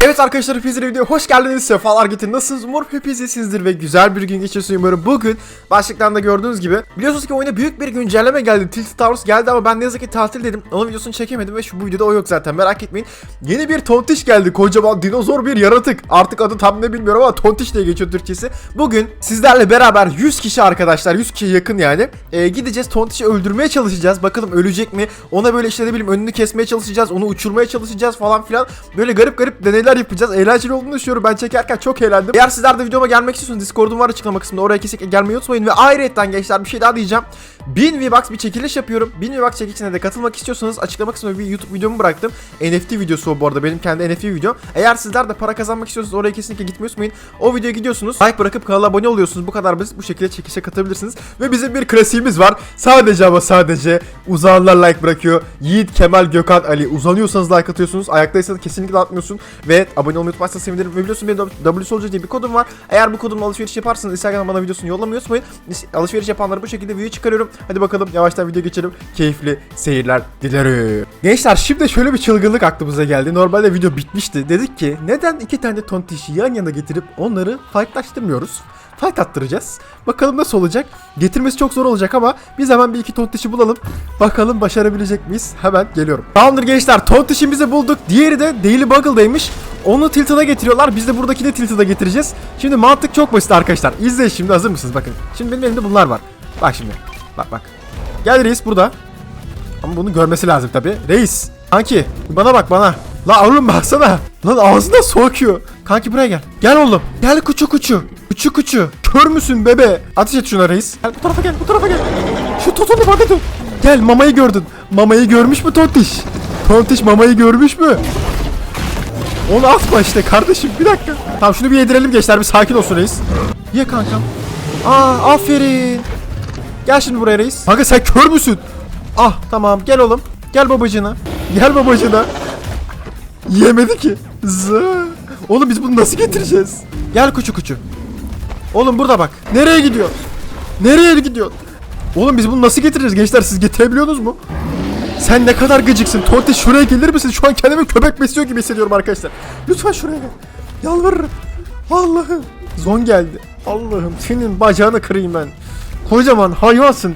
Evet arkadaşlar hepinize videoya hoş geldiniz. Sefalar getirin. Nasılsınız? Umarım hepiniz iyisinizdir ve güzel bir gün geçiyorsunuz umarım. Bugün başlıktan da gördüğünüz gibi biliyorsunuz ki oyuna büyük bir güncelleme geldi. Tilted Towers geldi ama ben ne yazık ki tatil dedim. Onun videosunu çekemedim ve şu bu videoda o yok zaten merak etmeyin. Yeni bir tontiş geldi. Kocaman dinozor bir yaratık. Artık adı tam ne bilmiyorum ama tontiş diye geçiyor Türkçesi. Bugün sizlerle beraber 100 kişi arkadaşlar 100 kişiye yakın yani. Ee, gideceğiz tontişi öldürmeye çalışacağız. Bakalım ölecek mi? Ona böyle işte ne bileyim önünü kesmeye çalışacağız. Onu uçurmaya çalışacağız falan filan. Böyle garip garip deneyler yapacağız. Eğlenceli olduğunu düşünüyorum. Ben çekerken çok eğlendim. Eğer sizler de videoma gelmek istiyorsanız Discord'um var açıklama kısmında. Oraya kesinlikle gelmeyi unutmayın. Ve ayrıca gençler bir şey daha diyeceğim. 1000 V-Bucks bir çekiliş yapıyorum. 1000 V-Bucks çekilişine de katılmak istiyorsanız açıklama kısmına bir YouTube videomu bıraktım. NFT videosu o bu arada. Benim kendi NFT videom. Eğer sizler de para kazanmak istiyorsanız oraya kesinlikle gitmeyi unutmayın. O videoya gidiyorsunuz. Like bırakıp kanala abone oluyorsunuz. Bu kadar basit. Bu şekilde çekilişe katılabilirsiniz. Ve bizim bir klasiğimiz var. Sadece ama sadece uzananlar like bırakıyor. Yiğit, Kemal, Gökhan, Ali. Uzanıyorsanız like atıyorsunuz. Ayaktaysanız kesinlikle atmıyorsun. Ve abone olmayı unutmazsanız sevinirim. Ve biliyorsun benim W Soldier diye bir kodum var. Eğer bu kodumla alışveriş yaparsanız Instagram'dan bana videosunu yollamayı unutmayın. Alışveriş yapanlara bu şekilde video çıkarıyorum. Hadi bakalım yavaştan video geçelim. Keyifli seyirler dilerim. Gençler şimdi şöyle bir çılgınlık aklımıza geldi. Normalde video bitmişti. Dedik ki neden iki tane tontişi yan yana getirip onları fightlaştırmıyoruz? Fight attıracağız. Bakalım nasıl olacak. Getirmesi çok zor olacak ama biz hemen bir iki tontişi bulalım. Bakalım başarabilecek miyiz? Hemen geliyorum. Tamamdır gençler. Tontişimizi bulduk. Diğeri de Daily Buggle'daymış. Onu Tilted'a getiriyorlar. Biz de buradakini Tilted'a getireceğiz. Şimdi mantık çok basit arkadaşlar. İzleyin şimdi hazır mısınız? Bakın. Şimdi benim elimde bunlar var. Bak şimdi. Bak bak. Gel reis burada. Ama bunu görmesi lazım tabi. Reis. Kanki bana bak bana. La oğlum baksana. Lan ağzına sokuyor. Kanki buraya gel. Gel oğlum. Gel kuçu kuçu. Kuçu kuçu. Kör müsün bebe? Ateş et şuna reis. Gel bu tarafa gel bu tarafa gel. Şu totonu bana dön. Gel mamayı gördün. Mamayı görmüş mü Tontiş? Tontiş mamayı görmüş mü? Onu atma işte kardeşim bir dakika. Tamam şunu bir yedirelim gençler bir sakin olsun reis. Ye kankam. Aa aferin. Gel şimdi buraya reis. Kanka sen kör müsün? Ah tamam gel oğlum. Gel babacığına. Gel babacığına. Yemedi ki. Zı. Oğlum biz bunu nasıl getireceğiz? Gel kuçu kuçu. Oğlum burada bak. Nereye gidiyor? Nereye gidiyor? Oğlum biz bunu nasıl getireceğiz gençler? Siz getirebiliyorsunuz mu? Sen ne kadar gıcıksın. Tonti şuraya gelir misin? Şu an kendimi köpek besliyor gibi hissediyorum arkadaşlar. Lütfen şuraya gel. Yalvarırım. Allah'ım. Zon geldi. Allah'ım senin bacağını kırayım ben. Kocaman hayvansın.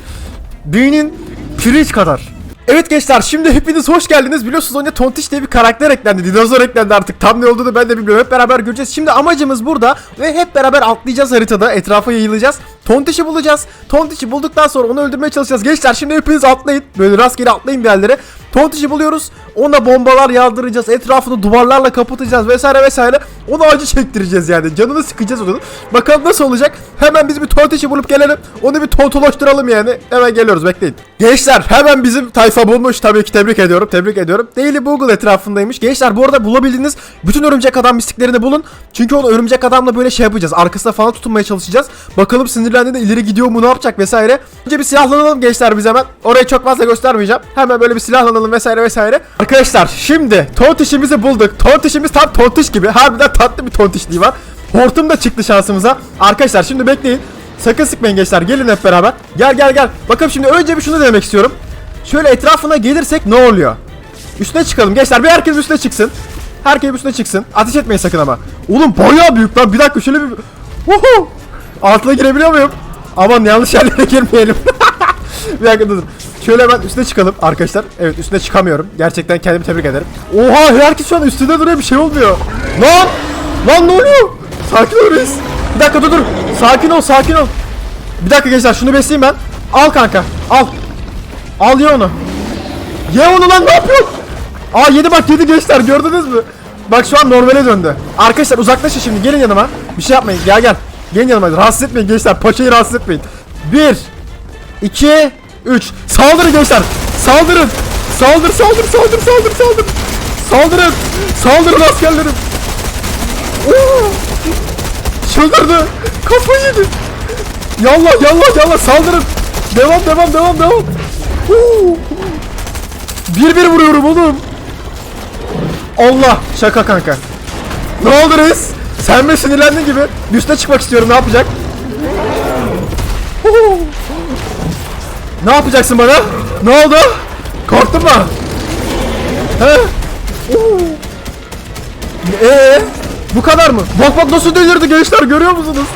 Beynin pirinç kadar. Evet gençler şimdi hepiniz hoş geldiniz. Biliyorsunuz oyuna Tontiş diye bir karakter eklendi. Dinozor eklendi artık. Tam ne olduğunu ben de bilmiyorum. Hep beraber göreceğiz. Şimdi amacımız burada ve hep beraber atlayacağız haritada. Etrafa yayılacağız. Tontiş'i bulacağız. Tontiş'i bulduktan sonra onu öldürmeye çalışacağız. Gençler şimdi hepiniz atlayın. Böyle rastgele atlayın bir yerlere. Tontiş'i buluyoruz. Ona bombalar yağdıracağız. Etrafını duvarlarla kapatacağız vesaire vesaire. Onu acı çektireceğiz yani. Canını sıkacağız onun. Bakalım nasıl olacak. Hemen biz bir Tontiş'i bulup gelelim. Onu bir tontoloşturalım yani. Hemen geliyoruz bekleyin. Gençler hemen bizim tayfa bulmuş. Tabii ki tebrik ediyorum. Tebrik ediyorum. Daily Google etrafındaymış. Gençler bu arada bulabildiğiniz bütün örümcek adam mistiklerini bulun. Çünkü onu örümcek adamla böyle şey yapacağız. Arkasına falan tutunmaya çalışacağız. Bakalım sinirlendiğinde ileri gidiyor mu ne yapacak vesaire. Önce bir silahlanalım gençler biz hemen. Orayı çok fazla göstermeyeceğim. Hemen böyle bir silahlanalım vesaire vesaire. Arkadaşlar şimdi tontişimizi bulduk. Tontişimiz tam tontiş gibi. Harbiden tatlı bir tontişliği var. Hortum da çıktı şansımıza. Arkadaşlar şimdi bekleyin. Sakın sıkmayın gençler. Gelin hep beraber. Gel gel gel. Bakın şimdi önce bir şunu denemek istiyorum. Şöyle etrafına gelirsek ne oluyor? Üstüne çıkalım gençler. Bir herkes üstüne çıksın. Herkes üstüne çıksın. Ateş etmeyin sakın ama. Oğlum bayağı büyük lan. Bir dakika şöyle bir... Uhu! Altına girebiliyor muyum? Aman yanlış yerlere girmeyelim. bir dakika dur. Şöyle hemen üstüne çıkalım arkadaşlar. Evet üstüne çıkamıyorum. Gerçekten kendimi tebrik ederim. Oha herkes şu an üstünde duruyor bir şey olmuyor. Lan! Lan ne oluyor? Sakin ol reis. Bir dakika dur dur. Sakin ol sakin ol. Bir dakika gençler şunu besleyeyim ben. Al kanka al. Al ye onu. Ye onu lan ne yapıyorsun? Aa yedi bak yedi gençler gördünüz mü? Bak şu an normale döndü. Arkadaşlar uzaklaşın şimdi gelin yanıma. Bir şey yapmayın gel gel. Gelin yanıma rahatsız etmeyin gençler. Paçayı rahatsız etmeyin. Bir. iki, Üç. Saldırın gençler. Saldırın. Saldır saldır saldır saldır saldır. Saldırın. Saldırın askerlerim. Oo. Çıldırdı. Kafayı yedi. Yallah yallah yallah saldırın. Devam devam devam devam. Oo. Bir bir vuruyorum oğlum. Allah şaka kanka. Ne oldu reis? Sen mi sinirlendin gibi? Üste çıkmak istiyorum ne yapacak? Ne yapacaksın bana? Ne oldu? Korktun mu? He? Oo. Ee, bu kadar mı? Bak bak nasıl delirdi gençler görüyor musunuz?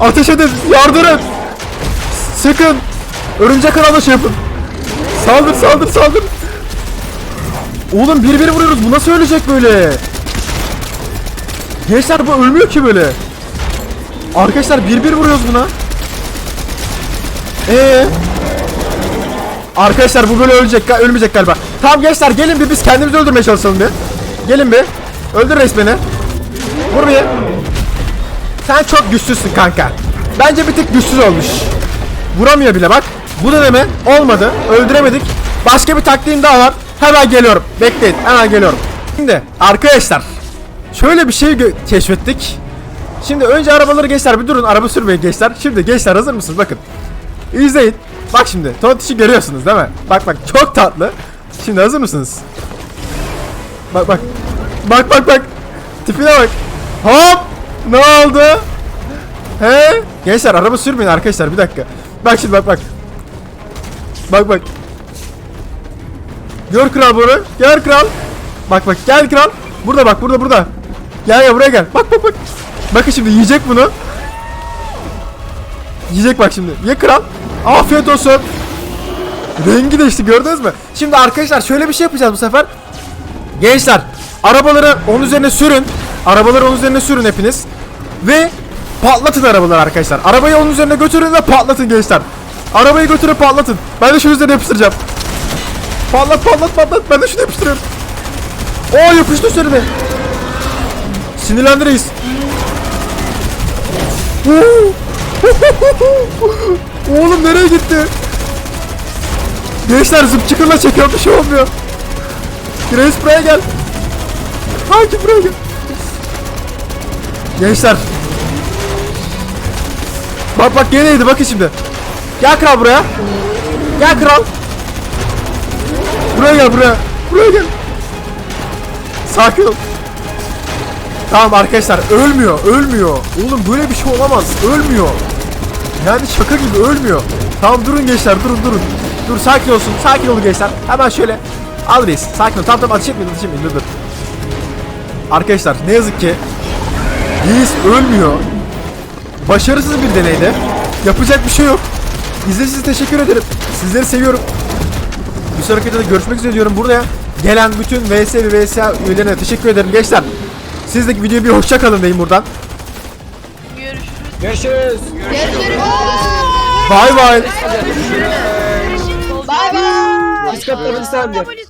Ateş edin, yardırın. Sıkın. Örümcek ağına şey yapın. Saldır saldır saldır. Oğlum bir bir vuruyoruz. Bu nasıl ölecek böyle? Gençler bu ölmüyor ki böyle. Arkadaşlar bir bir vuruyoruz buna. Ee. Arkadaşlar bu böyle ölecek, ölmeyecek galiba. Tamam gençler gelin bir biz kendimizi öldürmeye çalışalım bir. Gelin bir. Öldür reis beni. Vur bir. Sen çok güçsüzsün kanka. Bence bir tık güçsüz olmuş. Vuramıyor bile bak. Bu da deme olmadı. Öldüremedik. Başka bir taktiğim daha var. Hemen geliyorum. Bekleyin. Hemen geliyorum. Şimdi arkadaşlar şöyle bir şey keşfettik. Şimdi önce arabaları gençler bir durun. Araba sürmeyin gençler. Şimdi gençler hazır mısınız? Bakın. İzleyin. Bak şimdi. Tontiş'i görüyorsunuz değil mi? Bak bak çok tatlı. Şimdi hazır mısınız? Bak bak. Bak bak bak. Tipine bak. Hop. Ne oldu? He? Gençler araba sürmeyin arkadaşlar bir dakika. Bak şimdi bak bak. Bak bak. Gör kral bunu. Gör kral. Bak bak gel kral. Burada bak burada burada. Gel gel buraya gel. Bak bak bak. Bakın şimdi yiyecek bunu. Yiyecek bak şimdi. Ye kral. Afiyet olsun. Rengi değişti gördünüz mü? Şimdi arkadaşlar şöyle bir şey yapacağız bu sefer. Gençler arabaları onun üzerine sürün. Arabaları onun üzerine sürün hepiniz. Ve patlatın arabaları arkadaşlar. Arabayı onun üzerine götürün ve patlatın gençler. Arabayı götürüp patlatın. Ben de şunu üzerine yapıştıracağım. Patlat patlat patlat. Ben de şunu yapıştırıyorum. Oo yapıştı üzerine. Sinirlendi. Oğlum nereye gitti? Gençler zıp çıkırla çekiyor bir şey olmuyor. Reis buraya gel. Hangi buraya gel. Gençler. Bak bak geneydi bakın şimdi. Gel kral buraya. Gel kral. Buraya gel buraya. Buraya gel. Sakin ol. Tamam arkadaşlar ölmüyor ölmüyor. Oğlum böyle bir şey olamaz ölmüyor. Yani şaka gibi ölmüyor. Tamam durun gençler durun durun. Dur sakin olsun sakin olun gençler. Hemen şöyle al reis sakin ol. Tamam tamam ateş etmeyin ateş etmeyin dur dur. Arkadaşlar ne yazık ki reis ölmüyor. Başarısız bir deneydi. Yapacak bir şey yok. İzlediğiniz için teşekkür ederim. Sizleri seviyorum. Bir sonraki videoda görüşmek üzere diyorum. Burada gelen bütün VS ve VSA üyelerine teşekkür ederim gençler. Siz de videoya bir hoşça kalın deyin buradan. Görüşürüz. Görüşürüz. Bay bay. Bay bay. Biz kaptanız sen de. Polis